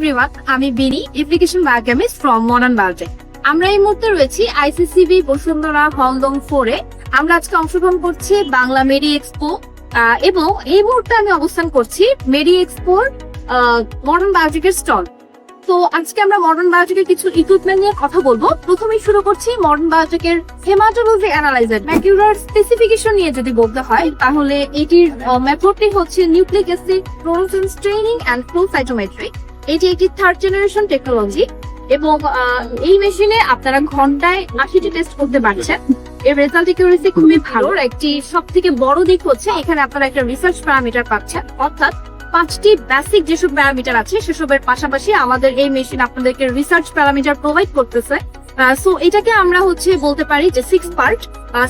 ধন্যবাদ আমি Bini application biochemist from Modern Biotech আমরা এই মুহূর্তে রয়েছি আইসিসিবি বসুন্ধরা হলদম ফোরে আমরা আজকে অংশগ্রহণ করছি বাংলা মেডি এক্সপো এবং এই মুহূর্তে আমি অবস্থান করছি মেডি এক্সপোর মডার্ন বায়োটেকের স্টল তো আজকে আমরা মডার্ন বায়োটেকের কিছু ইকুইপমেন্ট নিয়ে কথা বলব। প্রথমেই শুরু করছি মডার্ন বায়োটেকের হেমাটোলজি অ্যানালাইজার ম্যাকিউলার স্পেসিফিকেশন নিয়ে যদি বলতে হয়, তাহলে এটির মেথডটি হচ্ছে nucleic acid fluorescence training and flow cytometry এটি একটি থার্ড জেনারেশন টেকনোলজি এবং এই মেশিনে আপনারা ঘন্টায় আশিটি টেস্ট করতে পারছেন। এর রেজাল্ট একিউরেসি খুবই ভালো। একটি সব থেকে বড় দিক হচ্ছে এখানে আপনারা একটা রিসার্চ প্যারামিটার পাচ্ছেন। অর্থাৎ পাঁচটি বেসিক যেসব প্যারামিটার আছে, সেসবের পাশাপাশি আমাদের এই মেশিন আপনাদেরকে রিসার্চ প্যারামিটার প্রোভাইড করতেছে। সো এটাকে আমরা হচ্ছে বলতে পারি যে সিক্স পার্ট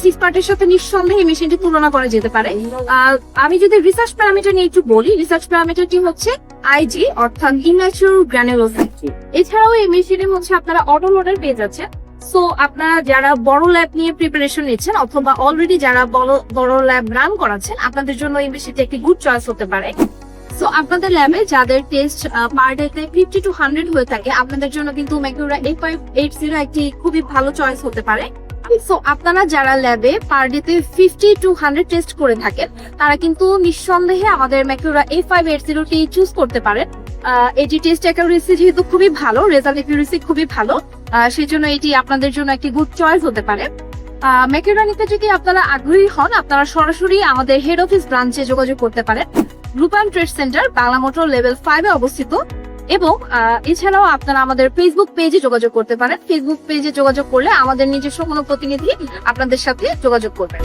সিক্স পার্টের সাথে নিঃসন্দেহে মেশিনটি তুলনা করা যেতে পারে। আমি যদি রিসার্চ প্যারামিটার নিয়ে একটু বলি রিসার্চ প্যারামিটারটি হচ্ছে আইজি অর্থাৎ ইমেচুর গ্র্যানুলোসাইটি এছাড়াও এই মেশিনে হচ্ছে আপনারা অটো লোডার পেয়ে যাচ্ছেন। সো আপনারা যারা বড় ল্যাব নিয়ে প্রিপারেশন নিচ্ছেন অথবা অলরেডি যারা বড় বড় ল্যাব রান করাচ্ছেন, আপনাদের জন্য এই মেশিনটি একটি গুড চয়েস হতে পারে। সো আপনাদের ল্যাবে যাদের টেস্ট পার ডেতে ফিফটি টু হান্ড্রেড হয়ে থাকে, আপনাদের জন্য কিন্তু Maccura eight five eight zero একটি খুবই ভালো চয়েস হতে পারে। সো আপনারা যারা ল্যাবে পার ডেতে ফিফটি টু হান্ড্রেড টেস্ট করে থাকেন, তারা কিন্তু নিঃসন্দেহে আমাদের ম্যাকিউরা এ ফাইভ এইট জিরোটি চুজ করতে পারেন। এটি টেস্ট অ্যাকুরেসি যেহেতু খুবই ভালো রেজাল্ট অ্যাকুরেসি খুবই ভালো সেই জন্য এটি আপনাদের জন্য একটি গুড চয়েস হতে পারে। ম্যাকিউরা নিতে যদি আপনারা আগ্রহী হন, আপনারা সরাসরি আমাদের হেড অফিস ব্রাঞ্চে যোগাযোগ করতে পারেন। Rupayan trade centre Bangla motor level ফাইভে অবস্থিত। এবং এছাড়াও আপনারা আমাদের ফেসবুক পেজে যোগাযোগ করতে পারেন। ফেসবুক পেজে যোগাযোগ করলে আমাদের নিজস্ব কোনো প্রতিনিধি আপনাদের সাথে যোগাযোগ করবেন।